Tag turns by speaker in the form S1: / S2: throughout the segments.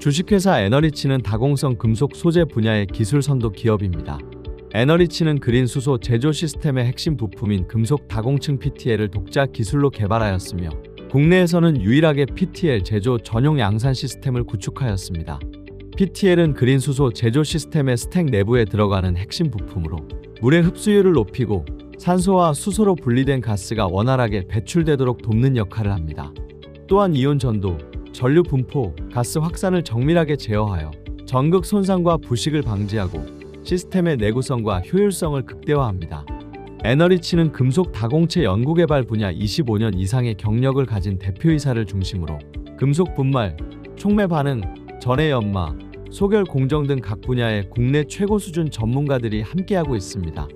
S1: 주식회사 에너리치는 다공성 금속 소재 분야의 기술 선도 기업입니다. 에너리치는 그린 수소 제조 시스템의 핵심 부품인 금속 다공층 PTL을 독자 기술로 개발하였으며 국내에서는 유일하게 PTL 제조 전용 양산 시스템을 구축하였습니다. PTL은 그린 수소 제조 시스템의 스택 내부에 들어가는 핵심 부품으로 물의 흡수율을 높이고 산소와 수소로 분리된 가스가 원활하게 배출되도록 돕는 역할을 합니다. 또한 이온 전도, 전류 분포, 가스 확산을 정밀하게 제어하여 전극 손상과 부식을 방지하고 시스템의 내구성과 효율성을 극대화합니다. 에너리치는 금속 다공체 연구개발 분야 25년 이상의 경력을 가진 대표이사를 중심으로 금속 분말, 촉매 반응, 전해 연마, 소결 공정 등 각 분야의 국내 최고 수준 전문가들이 함께하고 있습니다.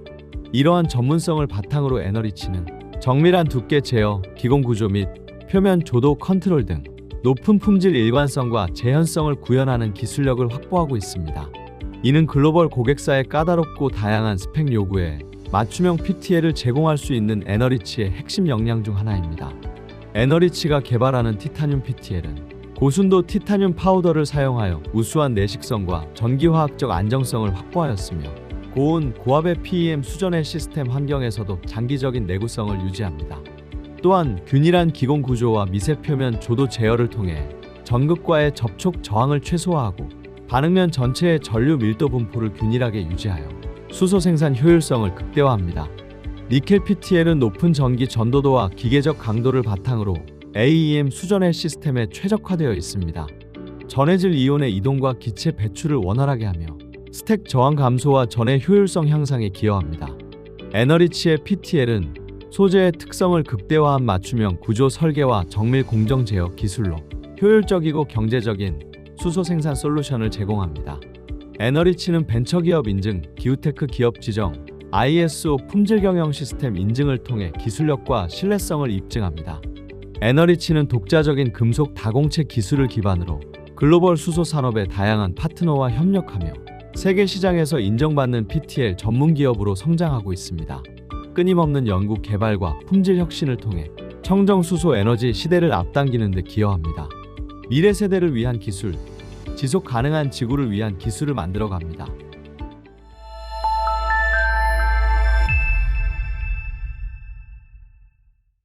S1: 이러한 전문성을 바탕으로 에너리치는 정밀한 두께 제어, 기공 구조 및 표면 조도 컨트롤 등 높은 품질 일관성과 재현성을 구현하는 기술력을 확보하고 있습니다. 이는 글로벌 고객사의 까다롭고 다양한 스펙 요구에 맞춤형 PTL을 제공할 수 있는 에너리치의 핵심 역량 중 하나입니다. 에너리치가 개발하는 티타늄 PTL은 고순도 티타늄 파우더를 사용하여 우수한 내식성과 전기화학적 안정성을 확보하였으며 고온, 고압의 PEM 수전해 시스템 환경에서도 장기적인 내구성을 유지합니다. 또한 균일한 기공 구조와 미세 표면 조도 제어를 통해 전극과의 접촉 저항을 최소화하고 반응면 전체의 전류 밀도 분포를 균일하게 유지하여 수소 생산 효율성을 극대화합니다. 니켈 PTL은 높은 전기 전도도와 기계적 강도를 바탕으로 AEM 수전해 시스템에 최적화되어 있습니다. 전해질 이온의 이동과 기체 배출을 원활하게 하며 스택 저항 감소와 전해 효율성 향상에 기여합니다. 에너리치의 PTL은 소재의 특성을 극대화한 맞춤형 구조 설계와 정밀 공정 제어 기술로 효율적이고 경제적인 수소 생산 솔루션을 제공합니다. 에너리치는 벤처기업 인증, 기후테크 기업 지정, ISO 품질 경영 시스템 인증을 통해 기술력과 신뢰성을 입증합니다. 에너리치는 독자적인 금속 다공체 기술을 기반으로 글로벌 수소 산업의 다양한 파트너와 협력하며 세계 시장에서 인정받는 PTL 전문 기업으로 성장하고 있습니다. 끊임없는 연구 개발과 품질 혁신을 통해 청정 수소 에너지 시대를 앞당기는 데 기여합니다. 미래 세대를 위한 기술, 지속 가능한 지구를 위한 기술을 만들어 갑니다.